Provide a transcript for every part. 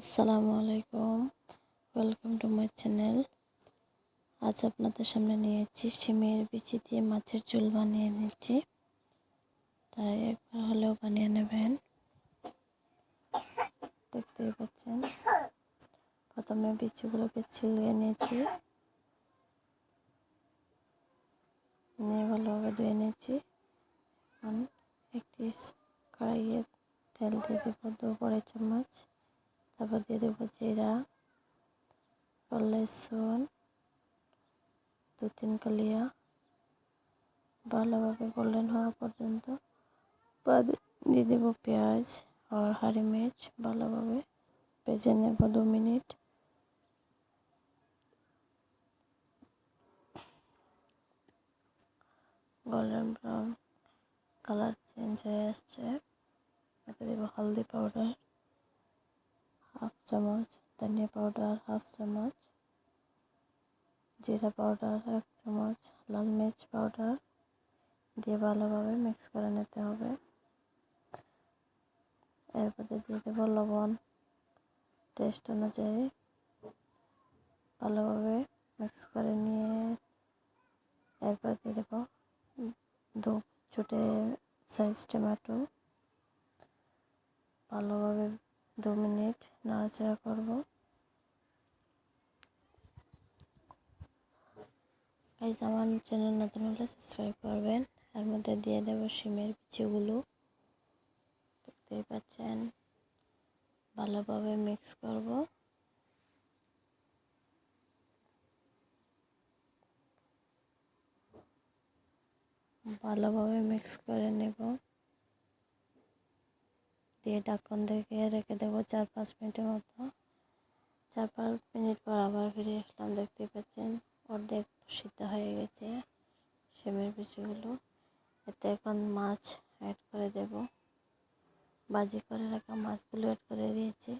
আসসালামু আলাইকুম। Welcome to my channel আজ আপনাদের সামনে নিয়েছি শিমের বিচি দিয়ে মাছের ঝোল বানিয়ে নিচ্ছি। তাই একবার হলেও বানিয়ে নেবেন। দেখতেই পাচ্ছেন। প্রথমে বিচিগুলোকে ছিলিয়ে নিয়েছি। নিয়ে ভালোভাবে ধুয়ে নিয়েছি। এখন একটি কড়াইয়ে তেল দিয়ে দেবো দু বড় চামচ। তারপর দিয়ে দেবো জিরা লসুন দু তিন কালিয়া ভালোভাবে গোল্ডেন হওয়া পর্যন্ত দিয়ে দেবো পেঁয়াজ আর হারি মির্চ ভালোভাবে ভেজে নেব দু minute. Golden brown colour change হয়ে আসছে। এতে দেবো হলদি পাউডার হাফ চামচ ধনিয়া পাউডার, হাফ চামচ জিরা পাউডার, এক চামচ লাল মির্চ পাউডার দিয়ে ভালোভাবে মিক্স করে নিতে হবে। এরপরে দিয়ে দেবো লবণ। টেস্ট অনুযায়ী ভালোভাবে মিক্স করে নিয়ে এরপর দিয়ে দেবো দু ছোটে সাইজ টমেটো। ভালোভাবে দু মিনিট নাড়াচাড়া করব। গাইজ আমার চ্যানেল নতুন হলে সাবস্ক্রাইব করবেন। এর মধ্যে দিয়ে দেবো শিমের বিচিগুলো। দেখতেই পাচ্ছেন, ভালোভাবে মিক্স করব। ভালোভাবে মিক্স করে নেব। দিয়ে ঢাকন থেকে রেখে দেবো চার পাঁচ মিনিটের মতো। চার পাঁচ মিনিট পর আবার ফিরে আসলাম দেখতে পাচ্ছেন অর্ধেক সিদ্ধ হয়ে গেছে সেমের বিচিগুলো এতে এখন মাছ অ্যাড করে দেব। বাজি করে রাখা মাছগুলো অ্যাড করে দিয়েছি।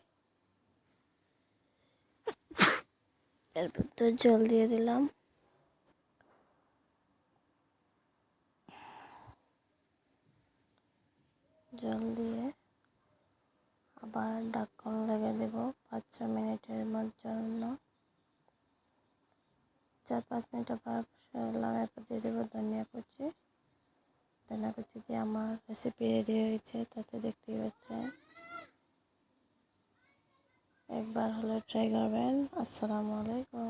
এরপর তো জল দিয়ে দিলাম। জল দিয়ে আবার ঢাকন লেগে দেব পাঁচ ছ মিনিটের জন্য। চার পাঁচ মিনিট আবার লাগাই দিয়ে দেবো ধনিয়া কুচি। ধনিয়া কুচি দিয়ে আমার রেসিপি রেডি হয়েছে, তাতে দেখতেই পাচ্ছেন। একবার হলে ট্রাই করবেন। আসসালামু আলাইকুম।